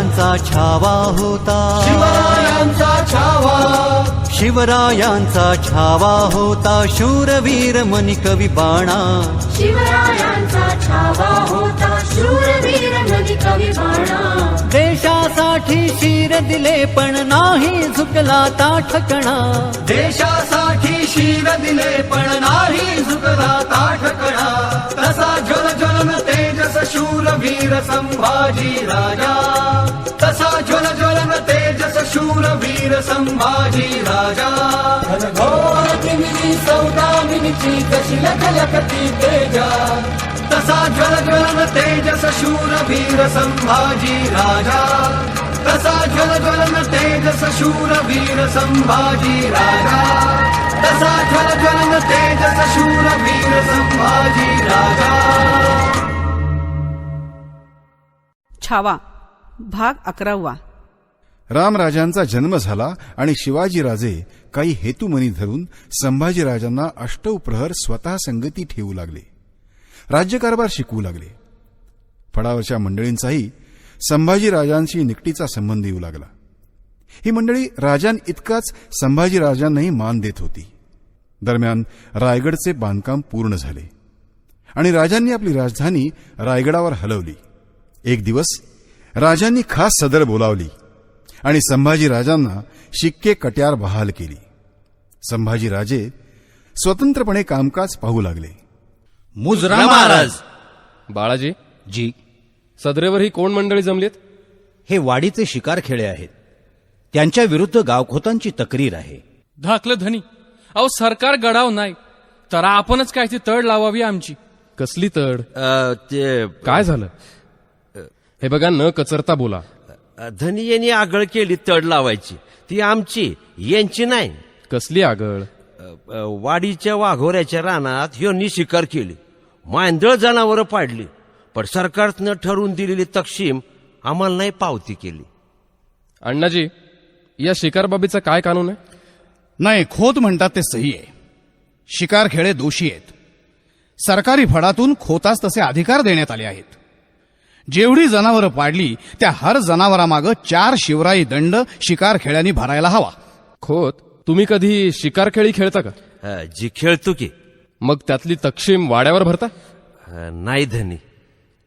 शिवरायांचा छावा होता. शिवरायांचा छावा. शिवरायांचा छावा होता. शूरवीर मनी कवी बाणा. शिवरायांचा छावा होता. शूरवीर कवी बाणा. देशासाठी शिर दिले पण नाही झुकला ताठकणा. देशासाठी शीर दिले पण नाही झुकला ताठकणा. तसा ज्वल ज्वलन शूरवीर संभाजी राजा। तसा ज्वल ज्वलन तेजस शूरवीर संभाजी राजा। घोर तिमिनी सौदामिनीची जशी लख तेजा। तसा ज्वल ज्वलन तेजस शूरवीर संभाजी राजा। तसा ज्वल ज्वलन तेजस शूरवीर संभाजी राजा। तसा ज्वल ज्वलन तेजस शूरवीर संभाजी राजा। छावा. भाग अकरावा. रामराजांचा जन्म झाला आणि शिवाजीराजे काही हेतुमनी धरून संभाजीराजांना अष्टव प्रहर स्वतः संगती ठेवू लागले. राज्यकारभार शिकवू लागले. फडावरच्या मंडळींचाही संभाजीराजांशी निकटीचा संबंध येऊ लागला. ही मंडळी राजां इतकाच संभाजीराजांनाही मान देत होती. दरम्यान रायगडचे बांधकाम पूर्ण झाले. आणि राजांनी आपली राजधानी रायगडावर हलवली. एक दिवस राजांनी खास सदर बोलावली आणि संभाजीराजांना शिक्के कट्यार बहाल केली. संभाजीराजे स्वतंत्रपणे कामकाज पाहू लागले. मुजरा महाराज! बाळाजी जी सदरेवर ही कोण मंडळी जमलीत? हे वाडीचे शिकार खेळे आहेत. त्यांच्या विरुद्ध गावखोतांची तक्रीर आहे. धाकलं धनी अहो सरकार गडाव नाही. तर आपणच काय ती तड लावावी आमची? कसली तड? ते काय झालं? हे बघा न कचरता बोला. धनी यांनी आगळ केली तड लावायची. ती आमची यांची नाही. कसली आगळ? वाडीच्या वाघोऱ्याच्या रानात ह्योनी शिकार केली. मांदळ जनावरं पाडली. पण सरकारनं ठरवून दिलेली तक्षीम आम्हाला नाही पावती केली. अण्णाजी या शिकारबाबीचा काय कानून आहे? नाही खोत म्हणतात ते सही आहे. शिकार खेळे दोषी आहेत. सरकारी फडातून खोतास तसे अधिकार देण्यात आले आहेत. जेवढी जनावरं पाडली त्या हर जनावरामागं चार शिवराई दंड शिकार खेळ्यांनी भरायला हवा. खोत तुम्ही कधी शिकार खेळी खेळता का? अ, जी खेळतो की. मग त्यातली तक्षीम वाड्यावर भरता? अ, नाही धनी.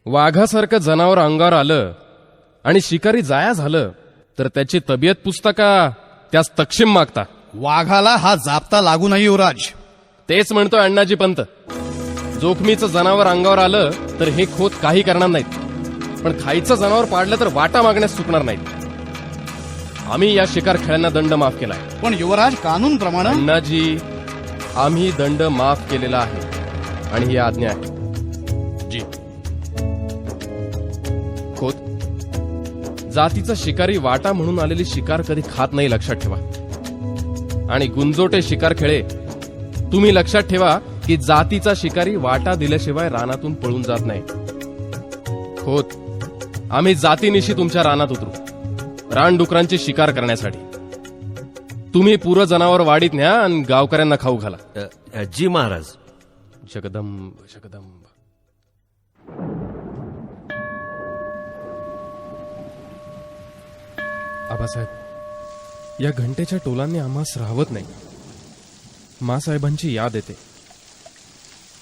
वाघासारखं जनावर अंगावर आलं आणि शिकारी जाया झालं तर त्याची तब्येत पुसता का त्यास तक्षीम मागता? वाघाला हा जापता लागू नाही युवराज. तेच म्हणतोय अण्णाजी पंत. जोखमीचं जनावर अंगावर आलं तर हे खोत काही करणार नाहीत. पण खाईचं जनावर पाडलं तर वाटा मागण्यास चुकणार नाहीत. आम्ही या शिकार खेळ्यांना दंड माफ केलाय. पण युवराज कानून प्रमाणे? अण्णाजी आम्ही दंड माफ केलेला आहे आणि ही आज्ञा आहे. जी. खोत जातीचा शिकारी वाटा म्हणून आलेली शिकार कधी खात नाही लक्षात ठेवा. आणि गुंजोटे शिकार खेळे तुम्ही लक्षात ठेवा की जातीचा शिकारी वाटा दिल्याशिवाय रानातून पळून जात नाही. खोत आम्ही जातीनिशी तुमच्या रानात उतरू. रानडुकरांची शिकार करण्यासाठी. तुम्ही पुरं जनावर वाडीत न्या आणि गावकऱ्यांना खाऊ घाला. अ, अ, जी महाराज. जगदंब जगदंब. आबासाहेब या घंटेच्या टोलांनी आम्हास राहवत नाही. मासाहेबांची याद येते.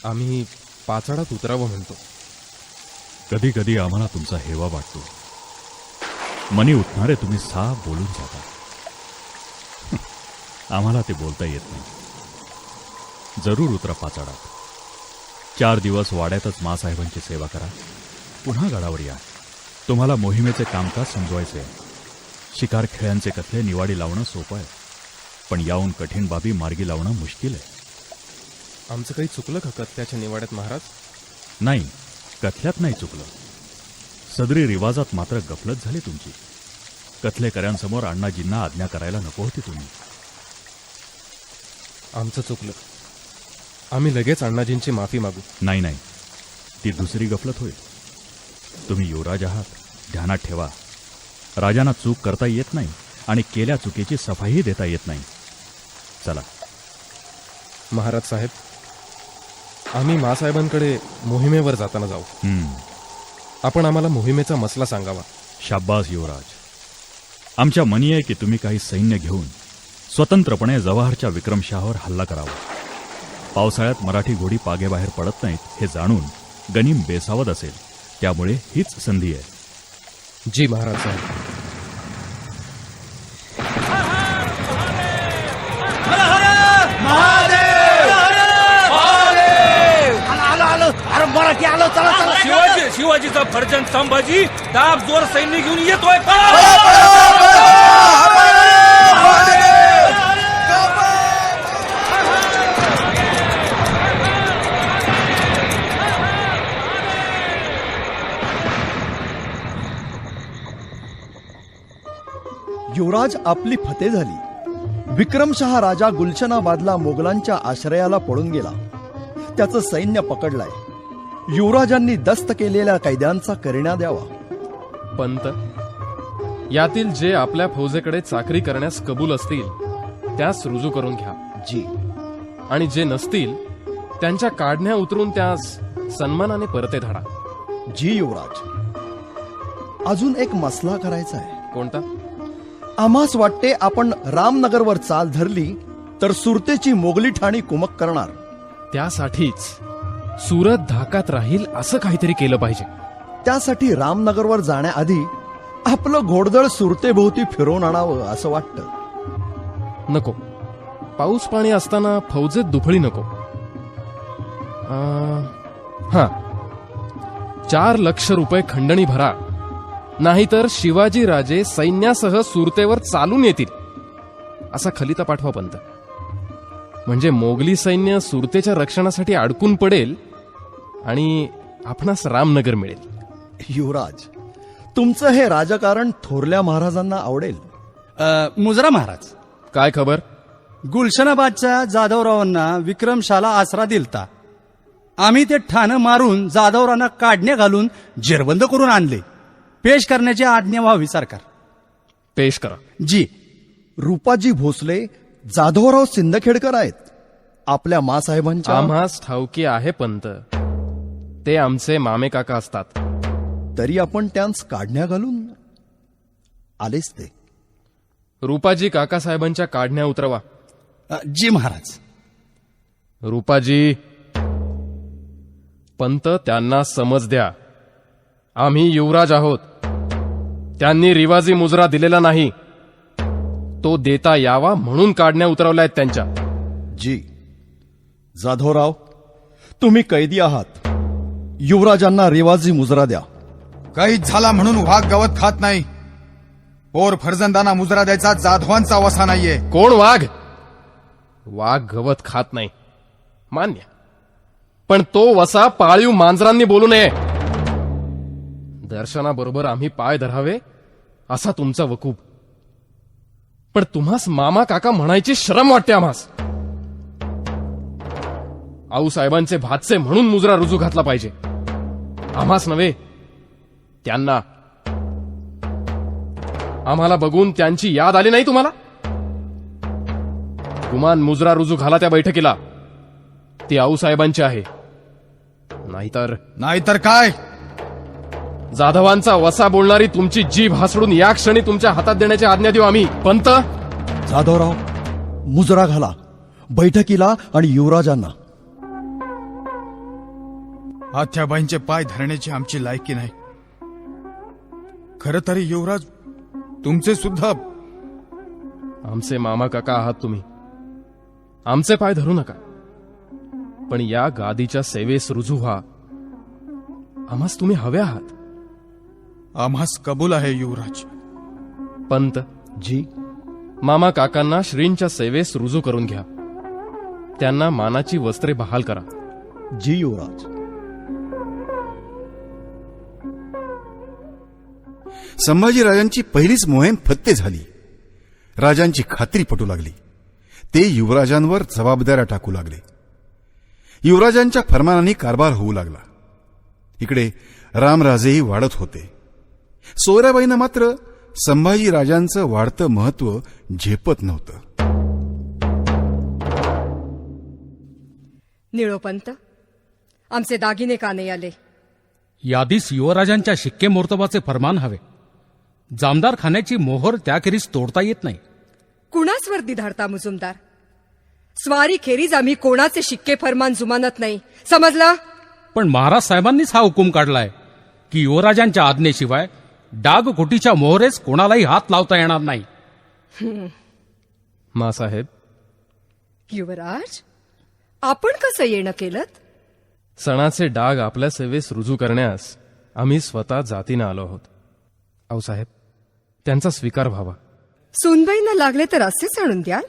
आम्ही पाचाडात उतरावं म्हणतो. कधी कधी आम्हाला तुमचा हेवा वाटतो. मनी उठणारे तुम्ही साफ बोलून जाता. आम्हाला ते बोलता येत नाही. जरूर उतरा पाचाडात. चार दिवस वाड्यातच मासाहेबांची सेवा करा. पुन्हा गडावर या. तुम्हाला मोहिमेचे कामकाज समजवायचे आहे. शिकार खेळ्यांचे कथले निवाडी लावणं सोपं आहे. पण याहून कठीण बाबी मार्गी लावणं मुश्किल आहे. आमचं काही चुकलं का कत्त्याच्या निवाड्यात महाराज? नाही. कथल्यात नाही चुकलं. सदरी रिवाजात मात्र गफलत झाली तुमची. कथलेकऱ्यांसमोर अण्णाजींना आज्ञा करायला नको होती तुम्ही. आमचं चुकलं. आम्ही लगेच अण्णाजींची माफी मागू. नाही नाही. ती दुसरी गफलत होईल. तुम्ही युवराज आहात. ध्यानात ठेवा. राजांना चूक करता येत नाही आणि केल्या चुकीची सफाईही देता येत नाही. चला. महाराज साहेब आम्ही मासाहेबांकडे मोहिमेवर जाताना जाऊ. हम्म. आपण आम्हाला मोहिमेचा मसला सांगावा. शाब्बास युवराज आमच्या मनी आहे की तुम्ही काही सैन्य घेऊन स्वतंत्रपणे जवाहरच्या विक्रमशाहवर हल्ला करावा. पावसाळ्यात मराठी घोडी पागेबाहेर पडत नाहीत हे जाणून गनिम बेसावत असेल. त्यामुळे हीच संधी आहे. जी महाराज साहेब. शिवाजी शिवाजीचा फर्जन संभाजी दाब जोर सैन्य घेऊन येतोय युवराज आपली फते झाली. विक्रमशहा राजा गुलशनाबादला मोगलांच्या आश्रयाला पळून गेला. त्याचं सैन्य पकडलाय. युवराजांनी दस्त केलेल्या कैद्यांचा करण्या द्यावा. पंत यातील जे आपल्या फौजेकडे चाकरी करण्यास कबूल असतील त्यास रुजू करून घ्या. जी. आणि जे नसतील त्यांच्या काढण्या उतरून त्यास सन्मानाने परते धाडा. जी युवराज. अजून एक मसला करायचा आहे. कोणता? आम्हास वाटते आपण रामनगरवर चाल धरली तर सुरतेची मोगली ठाणी कुमक करणार. त्यासाठीच सुरत धाकात राहील असं काहीतरी केलं पाहिजे. त्यासाठी रामनगरवर जाण्याआधी आपलं घोडदळ सुरतेभोवती फिरवून आणावं असं वाटतं. नको. पाऊस पाणी असताना फौजेत दुफळी नको. हा. चार लक्ष रुपये खंडणी भरा. नाहीतर शिवाजी राजे सैन्यासह सुरतेवर चालून येतील. असा खलिता पाठवा पंत. म्हणजे मोगली सैन्य सुरतेच्या रक्षणासाठी अडकून पडेल आणि आपणास रामनगर मिळेल. युवराज तुमचं हे राजकारण थोरल्या महाराजांना आवडेल. मुजरा महाराज. काय खबर? गुलशनाबादच्या जाधवरावांना विक्रमशाला आसरा दिलता. आम्ही ते ठाणं मारून जाधवरावांना काढण्या घालून जेरबंद करून आणले. पेश करण्याची आज्ञा व्हावी सरकार. पेश करा. जी. रुपाजी भोसले जाधवराव सिंदखेडकर आहेत. आपल्या मासाहेबांच्या आम्हास ठाऊकी आहे पंत. ते आमचे मामे काका असतात. तरी आपण त्यांस काढण्या घालून आलेच ते. रुपाजी काकासाहेबांच्या काढण्या उतरवा. जी महाराज. रुपाजी पंत त्यांना समज द्या. आम्ही युवराज आहोत. त्यांनी रिवाजी मुजरा दिलेला नाही. तो देता यावा म्हणून काढण्या उतरवल्या आहेत त्यांच्या. जी. जाधवराव तुम्ही कैदी आहात. युवराजांना रिवाजी मुजरा द्या. कैद झाला म्हणून वाघ गवत खात नाही. पोर फर्जंदाना मुजरा द्यायचा जाधवांचा वसा नाहीये. कोण वाघ? वाघ गवत खात नाही. मान्य. पण तो वसा पाळीव मांजरांनी बोलू नये. दर्शनाबरोबर आम्ही पाय धरावे असा तुमचा वकूब पण तुम्हास मामा काका म्हणायची श्रम वाटते आम्हास. आऊसाहेबांचे भातसे म्हणून मुजरा रुजू घातला पाहिजे. आम्हास नव्हे त्यांना. आम्हाला बघून त्यांची याद आली नाही तुम्हाला? गुमान मुजरा रुजू घाला त्या बैठकीला. ती आऊसाहेबांची आहे. नाहीतर नाहीतर काय? जाधवांचा वसा बोलणारी तुमची जीभ हासडून या क्षणी तुमच्या हातात देण्याची आज्ञा देऊ आम्ही. पंत? जाधवराव मुजरा घाला. बैठकीला आणि युवराजांना. आथ्याबाईंचे पाय धरण्याची आमची लायकी नाही. खर तरी युवराज तुमचे सुद्धा आमचे मामा काका आहात तुम्ही. आमचे पाय धरू नका. पण या गादीच्या सेवेस रुजू व्हा. आम्हास तुम्ही हवे आहात. आम्हास कबूल आहे युवराज. पंत जी मामा काकांना श्रींच्या सेवेस रुजू करून घ्या. त्यांना मानाची वस्त्रे बहाल करा. जी युवराज. संभाजीराजांची पहिलीच मोहीम फत्ते झाली. राजांची खात्री पटू लागली. ते युवराजांवर जबाबदाऱ्या टाकू लागले. युवराजांच्या फरमानाने कारभार होऊ लागला. इकडे रामराजेही वाढत होते. सोयराबाईंना मात्र संभाजीराजांचं वाढतं महत्त्व झेपत नव्हतं. निळोपंत आमचे दागिने का नाही आले. यादीस युवराजांच्या शिक्के मोर्तबाचे फरमान हवे. जामदार खाण्याची मोहर त्याखेरीज तोडता येत नाही. कुणाच वर्दी धाडता मुजुमदार? स्वारी खेरीज आम्ही कोणाचे शिक्के फरमान जुमानत नाही. समजलं? पण महाराज साहेबांनीच हा हुकूम काढलाय की युवराजांच्या आज्ञेशिवाय डागकोटीच्या मोहरेस कोणालाही हात लावता येणार नाही. हं. मासाहेब. युवराज आपण कसं येणं केलं सणाचे डाग आपल्या सेवेस रुजू करण्यास आम्ही स्वतः जातीनं आलो आहोत. आऊसाहेब त्यांचा स्वीकार व्हावा. सुनबाईंना लागले तर असेच आणून द्याल?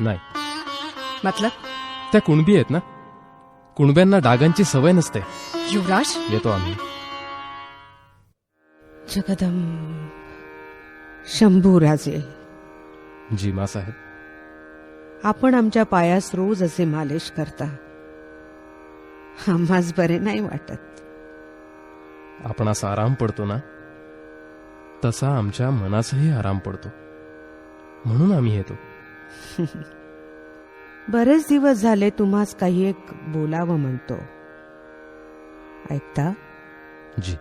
नाही. मतलब? त्या कुणबी आहेत ना? कुणब्यांना डागांची सवय नसते. युवराज? येतो आम्ही. जगदम शंभूराजे जी मासाहेब आपण आमच्या पायास रोज असे मालिश करता. आम्हास बरे नाही वाटत. आपणास आराम पडतो ना? तसा आमच्या मनासही आराम पडतो. म्हणून आम्ही येतो. बरेच दिवस झाले तुम्हास काही एक बोलावं म्हणतो. ऐकता? जी.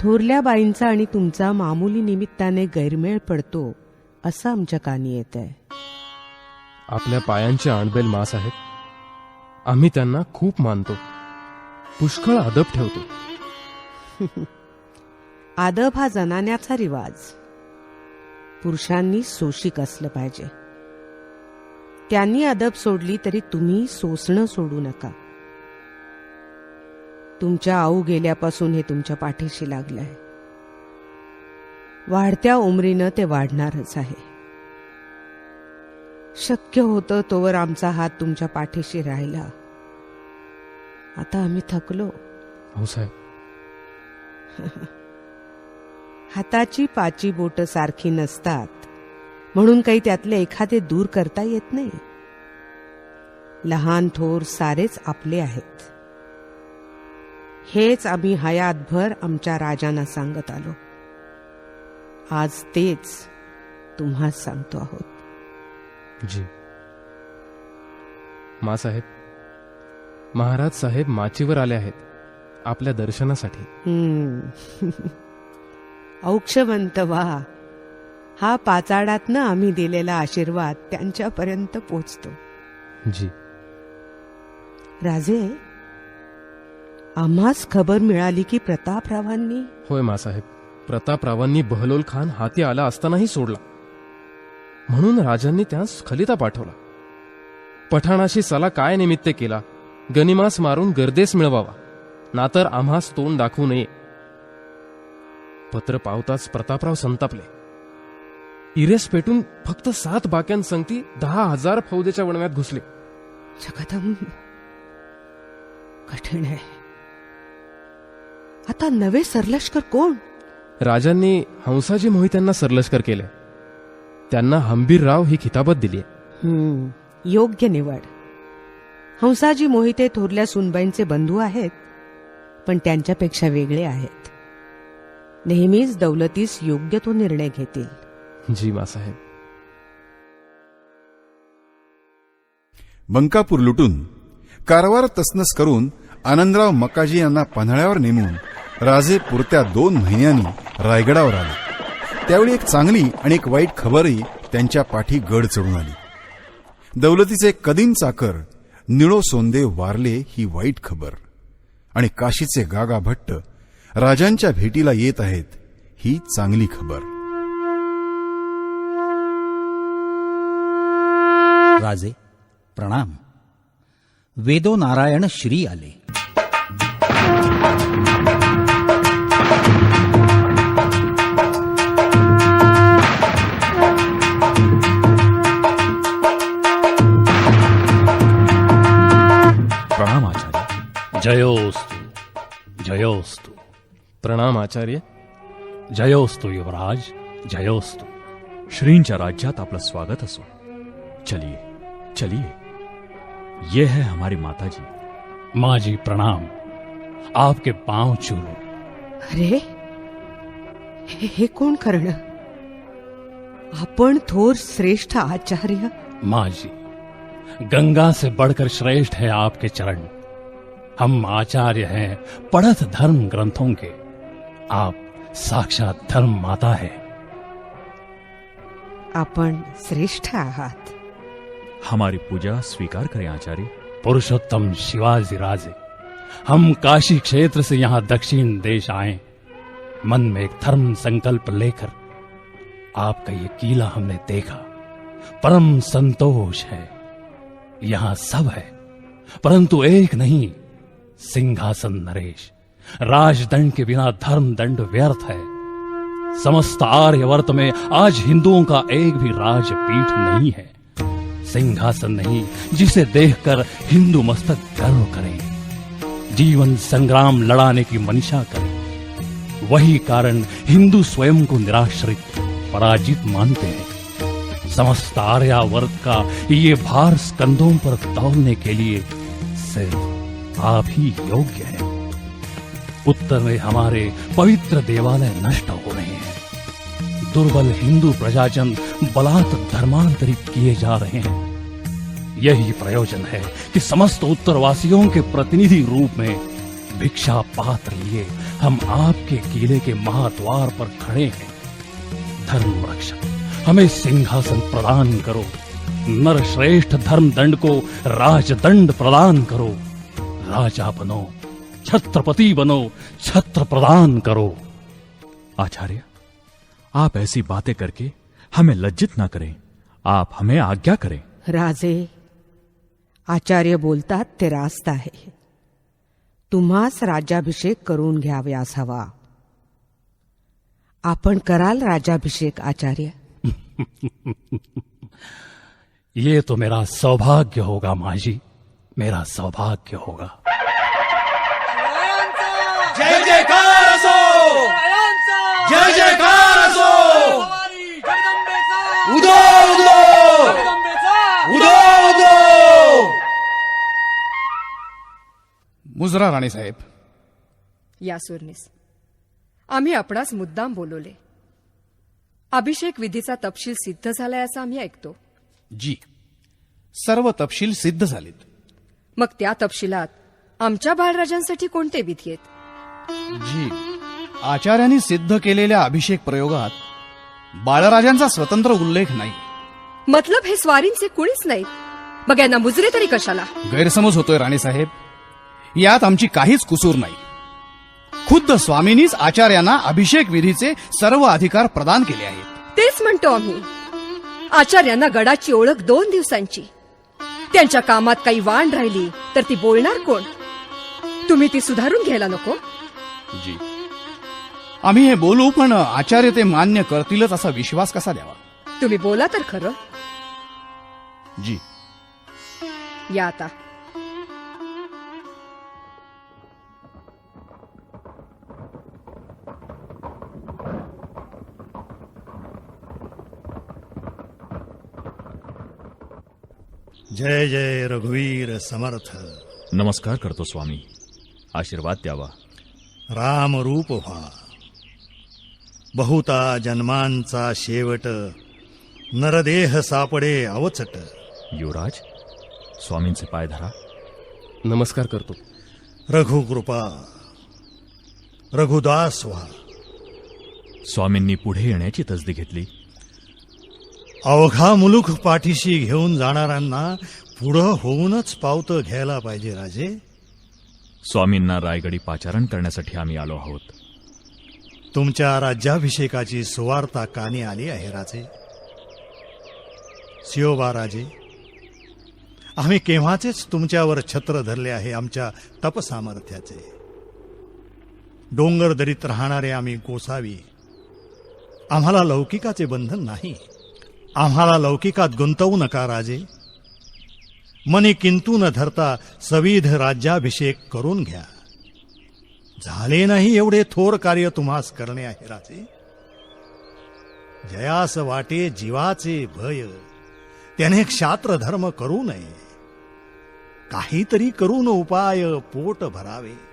थोरल्या बाईंचा आणि तुमचा मामुली निमित्ताने गैरमेळ पडतो असं आमच्या कानी येत आहे आपल्या पायांचे आणबेल मासाहेब आम्ही त्यांना खूप मानतो. पुष्कळ अदब ठेवतो. आदब हा जनान्याचा रिवाज. पुरुषांनी सोशिक असलं पाहिजे. त्यांनी अदब सोडली तरी तुम्ही सोसणं सोडू नका. तुमच्या आऊ गेल्यापासून हे तुमच्या पाठीशी लागलंय वाढत्या उमरीनं ते वाढणारच आहे. शक्य होतं तोवर आमचा हात तुमच्या पाठीशी राहिला. आता आम्ही थकलो. हो साहेब. हाताची पाची बोट सारखी नसतात. म्हणून काही त्यातले एखादे दूर करता येत नाही. लहान थोर सारेच आपले आहेत. हेच आम्ही हयातभर आमच्या राजांना सांगत आलो. आज तेच तुम्हाच सांगतो आहोत. जी. मासाहेब महाराज साहेब माचीवर आले आहेत आपल्या दर्शनासाठी. औक्षवंत वा. हा पाचाडातनं आम्ही दिलेला आशीर्वाद त्यांच्यापर्यंत पोचतो. जी. राजे आम्हास खबर मिळाली की प्रतापरावांनी होय मासाहेब. प्रतापरावांनी बहलोल खान हाती आला असतानाही सोडला. म्हणून राजांनी त्यास खलिता पाठवला. पठाणाशी सला काय निमित्त केला? गनिमास मारून गर्देस मिळवावा. नातर आम्हास तोंड दाखवू नये. पत्र पावताच प्रतापराव संतापले. इरेस पेटून फक्त सात बाक्यांसंगती दहा हजार फौजेच्या वणव्यात घुसले. जगदम कठीण आहे. आता नवे सरलष्कर कोण? राजांनी हंसाजी मोहित्यांना सरलष्कर केले. त्यांना हंबीरराव ही खिताबत दिली हम्म, योग्य निवड. हंसाजी मोहिते थोरल्या सुनबाईंचे बंधू आहेत पण त्यांच्यापेक्षा वेगळे आहेत. नेहमीच दौलतीस योग्य तो निर्णय घेतील. जी मासाहेब. बंकापूर लुटून कारवार तसनस करून आनंदराव मकाजी यांना पन्हाळ्यावर नेमून राजे पुरत्या दोन महिन्यांनी रायगडावर आले. त्यावेळी एक चांगली आणि एक वाईट खबरही त्यांच्या पाठी गड चढून आली. दौलतीचे कदीम चाकर निळो सोंदे वारले ही वाईट खबर. आणि काशीचे गागा भट्ट राजांच्या भेटीला येत आहेत ही चांगली खबर. राजे प्रणाम. वेदो नारायण श्री आले. प्रणाम आचार्य. जयोस्तु जयोस्तु. प्रणाम आचार्य. जयोस्तु युवराज जयोस्तु. श्रींच्या राज्यात आपलं स्वागत असो. चलिये चलिये. ये है हमारी माता जी माँ जी प्रणाम। आपके पाँव चूलो अरे हे हे कोण करणं? आपण थोर श्रेष्ठ आचार्य। माँ जी गंगा से बढ़कर श्रेष्ठ है आपके चरण। हम आचार्य हैं पढ़त धर्म ग्रंथों के। आप साक्षात धर्म माता है। आपण श्रेष्ठ आहात। हमारी पूजा स्वीकार करें आचार्य। पुरुषोत्तम शिवाजी राजे, हम काशी क्षेत्र से यहाँ दक्षिण देश आए। मन में एक धर्म संकल्प लेकर आपका ये किला हमने देखा। परम संतोष है। यहाँ सब है। परंतु एक नहीं, सिंहासन नरेश, राजदंड के बिना धर्म दंड व्यर्थ है। समस्त आर्यवर्त में आज हिंदुओं का एक भी राजपीठ नहीं है। सिंहासन नहीं, जिसे देखकर हिंदू मस्तक गर्व करें। जीवन संग्राम लड़ाने की मनीषा करें। वही कारण हिंदू स्वयं को निराश्रित, पराजित मानते हैं। समस्त आर्यावर्त का ये भार स्कंदों पर तौलने के लिए सिर्फ़ आप ही योग्य हैं। उत्तर में हमारे पवित्र देवालय नष्ट हो रहे हैं। दुर्बल हिंदू प्रजाजन बलात् धर्मांतरित किए जा रहे हैं। यही प्रयोजन है कि समस्त उत्तरवासियों के प्रतिनिधि रूप में भिक्षा पात्र लिए हम आपके किले के महाद्वार पर खड़े हैं। धर्म रक्षक हमें सिंहासन प्रदान करो। नर श्रेष्ठ धर्म दंड को राजदंड प्रदान करो। राजा बनो छत्रपति बनो छत्र प्रदान करो। आचार्य आप ऐसी बातें करके हमें लज्जित ना करें। आप हमें आज्ञा करें। राजे आचार्य बोलतात ते रास्त आहे. तुम्हास राज्याभिषेक करून घ्याव्यास हवा आपण कराल राज्याभिषेक आचार्य. ये तो मेरा सौभाग्य होगा माँ जी मेरा सौभाग्य होगा. जय जयकार असो! जय जयकार असो! उदो उदो! मुजरा राणीसाहेब या सुरनीस. आम्ही आपणास मुद्दाम बोलवले. अभिषेक विधीचा तपशील सिद्ध झालाय असं आम्ही ऐकतो. जी. सर्व तपशील सिद्ध झालेत. मग त्या तपशिलात आमच्या बाळराजांसाठी कोणते विधी आहेत? जी. आचार्यांनी सिद्ध केलेल्या अभिषेक प्रयोगात बाळराजांचा स्वतंत्र उल्लेख नाही. मतलब हे स्वारींचे कुणीच नाहीत. मग यांना मुजरे तरी कशाला? गैरसमज होतोय राणीसाहेब यात आमची काहीच कुसूर नाही. खुद्द स्वामींनीच आचार्यांना अभिषेक विधीचे सर्व अधिकार प्रदान केले आहेत. तेच म्हणतो आम्ही. आचार्यांना गडाची ओळख दोन दिवसांची. त्यांच्या कामात काही वाण राहिली तर ती बोलणार कोण? तुम्ही ती सुधारून घ्यायला नको. जी. आम्ही हे बोलू पण आचार्य ते मान्य करतीलच असा विश्वास कसा द्यावा? तुम्ही बोला तर खरं. जी. या आता. जय जय रघुवीर समर्थ. नमस्कार करतो स्वामी. आशीर्वाद द्यावा. राम रूप व्हा. बहुता जन्मांचा शेवट नरदेह सापडे अवचट. युवराज स्वामींचे पाय धरा. नमस्कार करतो. रघुकृपा रघुदास व्हा. स्वामींनी पुढे येण्याची तसदी घेतली. अवघा मुलुख पाठीशी घेऊन जाणाऱ्यांना पुढं होऊनच पावतं घ्यायला पाहिजे राजे. स्वामींना रायगडी पाचारण करण्यासाठी आम्ही आलो आहोत. तुमच्या राज्याभिषेकाची सुवार्ता कानी आली आहे राजे. सिओबा राजे आम्ही केव्हाचेच तुमच्यावर छत्र धरले आहे आमच्या तपसामर्थ्याचे. डोंगर दरीत राहणारे आम्ही गोसावी. आम्हाला लौकिकाचे बंधन नाही. आम्हाला लौकिकात गुंतवू नका राजे. मनी किंतू न धरता सविध राज्याभिषेक करून घ्या. झाले नाही एवढे थोर कार्य तुम्हास करणे आहे राजे. जयास वाटे जीवाचे भय. त्याने क्षात्र धर्म करू नये. काहीतरी करून उपाय पोट भरावे.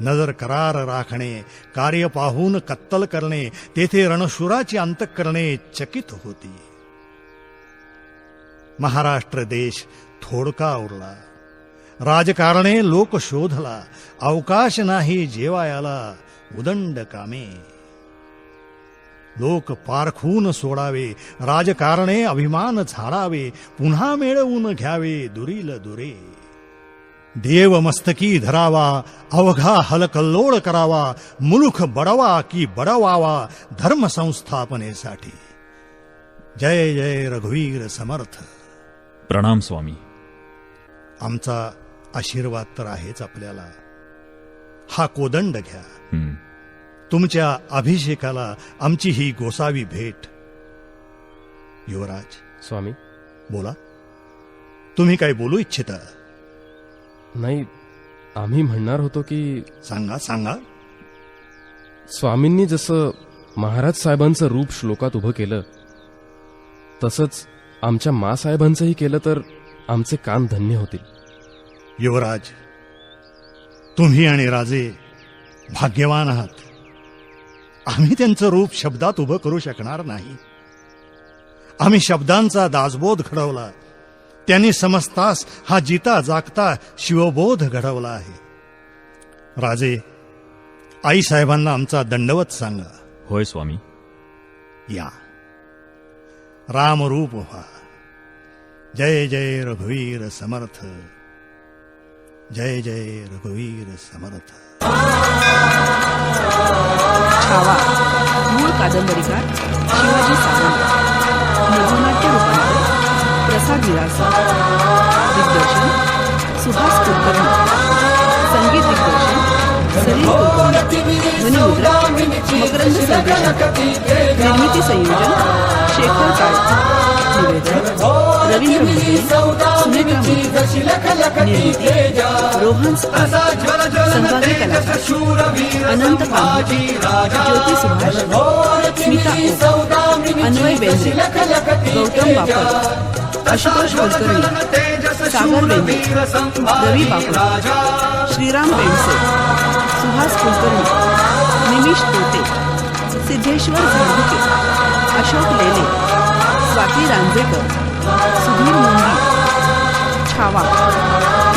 नजर करार राखणे कार्य पाहून कत्तल करणे तेथे रणशुराची अंतकरणे चकित होती. महाराष्ट्र देश थोडका उरला. राजकारणे लोक शोधला अवकाश नाही जेवायाला उदंड कामे. लोक पारखून सोडावे राजकारणे अभिमान झाडावे पुन्हा मिळवून घ्यावे दुरील दुरे. देव मस्तकी धरावा अवघा हलकल्लोळ करावा मुलुख बडवा की बडवावा धर्म संस्थापनेसाठी जय जय रघुवीर समर्थ प्रणाम स्वामी आमचा आशीर्वाद तर आहेच आपल्याला. हा कोदंड घ्या. तुमच्या अभिषेकाला आमची ही गोसावी भेट. युवराज. स्वामी. बोला. तुम्ही काय बोलू इच्छिता? नाही आम्ही म्हणणार होतो की सांगा सांगा. स्वामींनी जसं महाराज साहेबांचं रूप श्लोकात उभं केलं तसंच आमच्या मासाहेबांचंही केलं तर आमचे कान धन्य होतील. युवराज तुम्ही आणि राजे भाग्यवान आहात. आम्ही त्यांचं रूप शब्दात उभं करू शकणार नाही. आम्ही शब्दांचा दासबोध घडवला त्यांनी समजतास हा जिता जागता शिवबोध घडवला आहे. राजे आई साहेबांना आमचा दंडवत सांगा. होय स्वामी. या. रामरूप व्हा. जय जय रघुवीर समर्थ. जय जय रघुवीर समर्थ. छावा. मूळ कादंबरीकार शिवाजी सावंत. रूपांतर. प्रसाद विरासा दिग्दर्शन सुहास कुलकर्णी. संगीत दिग्दर्शन सलील कुलकर्णी. ध्वनिमुद्रक मकरंद सरदेसाई निर्मिती संयोजन शेखर काळे निवेदन रवींद्र मोदी सुनेत्रा निर्मिती रोहन संभाजी कलाकार. अनंत कांबळे ज्योती सुभाष. स्मिता अन्वय बेंद्रे. गौतम बापट. आशुतोष कुलकर्णी सागर बेंद्रे रवी बापट श्रीराम बेंडसे सुहास कुलकर्णी निमिष तोटे सिद्धेश्वर झाडुके अशोक लेले स्वाती रांजेकर सुधीर मुंगी छावा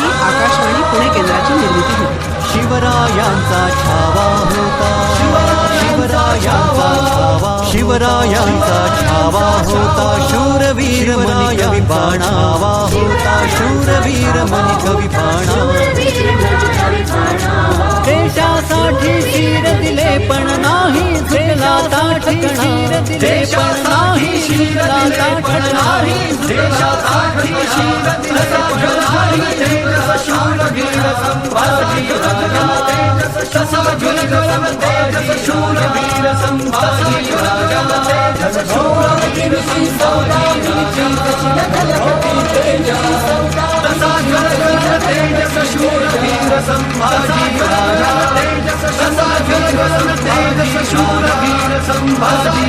ही आकाशवाणी पुणे केंद्राची निर्मिती होती. शिवरायांचा छावा होता. शिवरायांचा शिवरायांचा छावा होता शूरवीर मनी कवी बाणावा होता शूरवीर मनी कवी बाणा देशासाठी शिर नाही शिरला ताठ नाही देशासाठी शील दिले पण नाही तेजस शूरवीर संभाजी राजा। तसा जलगलम तेजस शूरवीर संभाजी